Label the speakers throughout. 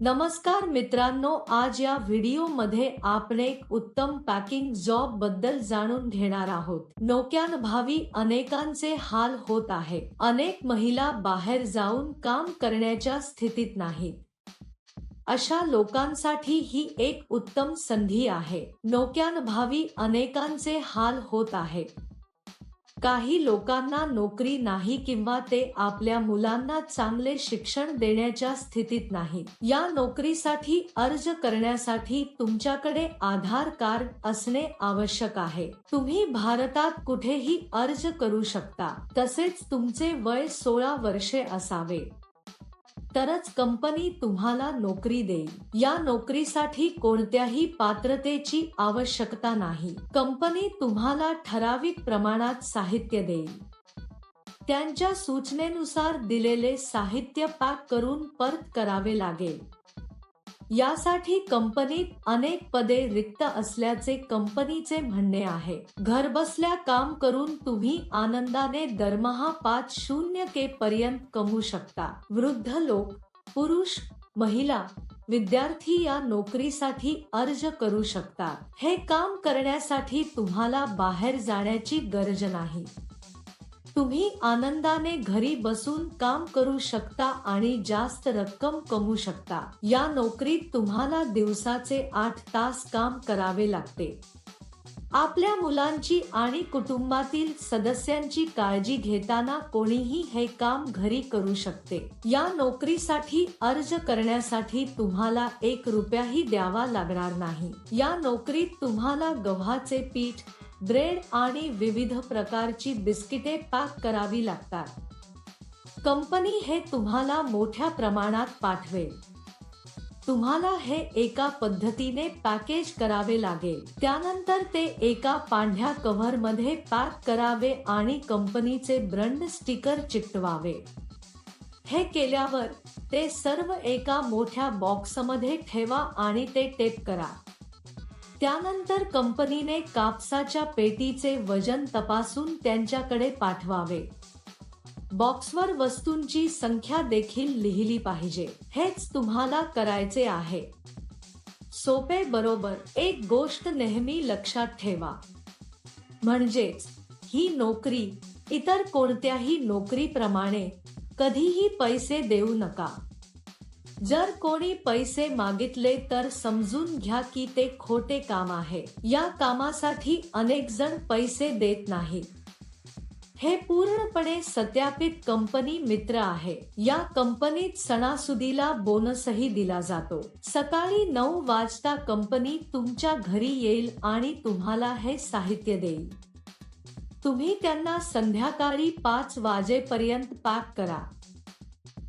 Speaker 1: नमस्कार मित्रांनो आज या व्हिडिओमध्ये आपण एक उत्तम पॅकिंग जॉबबद्दल जाणून घेणार आहोत. नोक्यान भावी अनेकांचे हाल होत आहे. अनेक महिला बाहेर जाऊन काम करण्याच्या स्थितीत नाहीत. अशा लोकांसाठी ही एक उत्तम संधी आहे. नोक्यान भावी अनेकांचे हाल होत आहे. काही लोकांना नोकरी नाही किंवा ते आपल्या मुलांना चांगले शिक्षण देण्याच्या स्थितीत नाहीत या नोकरीसाठी अर्ज करण्यासाठी तुमच्याकडे आधार कार्ड असणे आवश्यक आहे. तुम्ही भारतात कुठेही अर्ज करू शकता. तसेच तुमचे वय सोळा वर्षे असावे. तरच कंपनी तुम्हाला नोकरी देईल. या नोकरीसाठी कोणत्याही पात्रतेची आवश्यकता नाही. कंपनी तुम्हाला ठराविक प्रमाणात साहित्य देईल. त्यांच्या सूचनेनुसार दिलेले साहित्य पॅक करून परत करावे लागेल. यासाठी कंपनीत अनेक पदे रिक्त असल्याचे कंपनीचे म्हणणे आहे. घरबसल्या काम करून तुम्ही आनंदाने दरमहा पाच शून्य के पर्यंत कमवू शकता. वृद्ध लोक पुरुष महिला विद्यार्थी या नोकरीसाठी अर्ज करू शकतात हे काम करण्यासाठी तुम्हाला बाहेर जाण्याची गरज नाही. तुम्ही आनंदाने घरी बसून काम करू शकता आणि जास्त रक्कम कमवू शकता. या नोकरीत तुम्हाला दिवसाचे आठ तास काम करावे लागते. आपल्या मुलांची आणि कुटुंबातील सदस्यांची काळजी घेताना कोणीही हे काम घरी करू शकते. या नोकरीसाठी अर्ज करण्यासाठी तुम्हाला एक रुपयाही द्यावा लागणार नाही. या नोकरीत तुम्हाला गव्हाचे पीठ ब्रेड आणि विविध प्रकारची बिस्किटे पॅक करावी लागतात. कंपनी हे तुम्हाला मोठ्या प्रमाणात पाठवेल. तुम्हाला हे एका पद्धतीने पॅकेज करावे लागेल. त्यानंतर ते एका पांढऱ्या कव्हरमध्ये पॅक करावे आणि कंपनीचे ब्रंड स्टिकर चिकटवावे. हे केल्यावर ते सर्व एका मोठ्या बॉक्समध्ये ठेवा आणि ते टेप करा. त्यानंतर कंपनीने कापसाच्या पेटीचे वजन तपासून त्यांच्याकडे पाठवावे. बॉक्सवर वस्तूंची संख्या देखील लिहिली पाहिजे. हेच तुम्हाला करायचे आहे. सोपे बरोबर एक गोष्ट नेहमी लक्षात ठेवा. म्हणजेच ही नोकरी इतर कोणत्याही नोकरीप्रमाणे कधीही पैसे देऊ नका. जर कोणी पैसे मागितले तर समजून घ्या की ते खोटे काम आहे. या कामासाठी अनेक जण पैसे देत नाही. हे पूर्णपणे सत्यापित कंपनी मित्र आहे. या कंपनीत सणासुदीला बोनसही दिला जातो. सकाळी नऊ वाजता कंपनी तुमच्या घरी येईल आणि तुम्हाला हे साहित्य देईल. तुम्ही त्यांना संध्याकाळी पाच वाजेपर्यंत पॅक करा.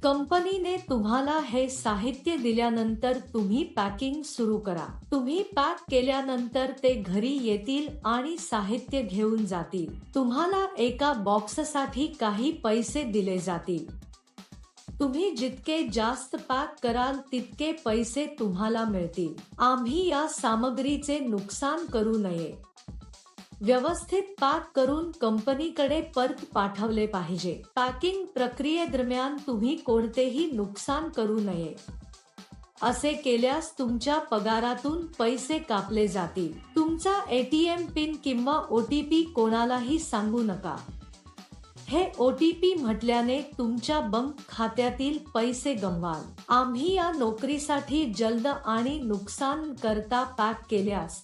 Speaker 1: कंपनीने तुम्हाला हे साहित्य दिल्यानंतर तुम्ही पॅकिंग सुरू करा. तुम्ही पॅक केल्यानंतर ते घरी येतील आणि साहित्य घेऊन जातील. तुम्हाला एका बॉक्ससाठी काही पैसे दिले जातील. तुम्ही जितके जास्त पॅक कराल तितके पैसे तुम्हाला मिळतील. आम्ही या सामग्रीचे नुकसान करू नये. व्यवस्थित पॅक करून कंपनीकडे परत पाठवले पाहिजे. पॅकिंग प्रक्रियेदरम्यान तुम्ही कोणतेही नुकसान करू नये. असे केल्यास तुमच्या पगारातून पैसे कापले जातील. तुमचा एटीएम पिन किंवा ओ टी पी कोणालाही सांगू नका. हे ओ टी पी म्हटल्याने तुमच्या बंक खात्यातील पैसे गमवाल आम्ही या नोकरीसाठी जलद आणि नुकसान करता पॅक केल्यास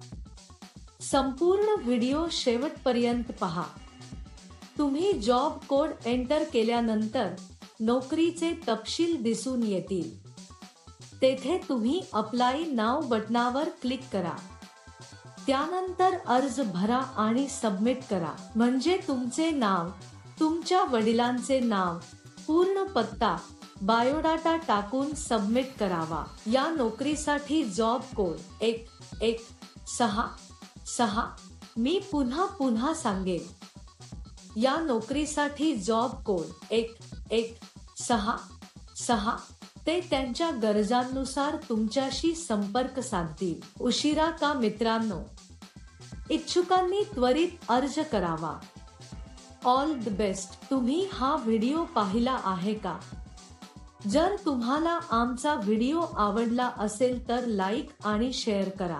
Speaker 1: संपूर्ण व्हिडिओ शेवटपर्यंत पहा. तुम्ही जॉब कोड एंटर केल्यानंतर नोकरीचे तपशील दिसून येतील. तेथे तुम्ही अप्लाय नाव बटनावर क्लिक करा. त्यानंतर अर्ज भरा आणि सबमिट करा. म्हणजे तुमचे नाव तुमच्या वडिलांचे नाव पूर्ण पत्ता बायोडाटा टाकून सबमिट करावा. या नोकरीसाठी जॉब कोड एक एक सहा सहा मी पुन्हा पुन्हा सांगेन. या नोकरीसाठी जॉब कोड एक एक सहा सहा ते त्यांच्या गरजांनुसार तुमच्याशी संपर्क साधतील. उशिरा का मित्रांनो? इच्छुकांनी त्वरित अर्ज करावा. ऑल द बेस्ट तुम्ही हा व्हिडिओ पाहिला आहे का? जर तुम्हाला आमचा व्हिडिओ आवडला असेल तर लाईक आणि शेअर करा.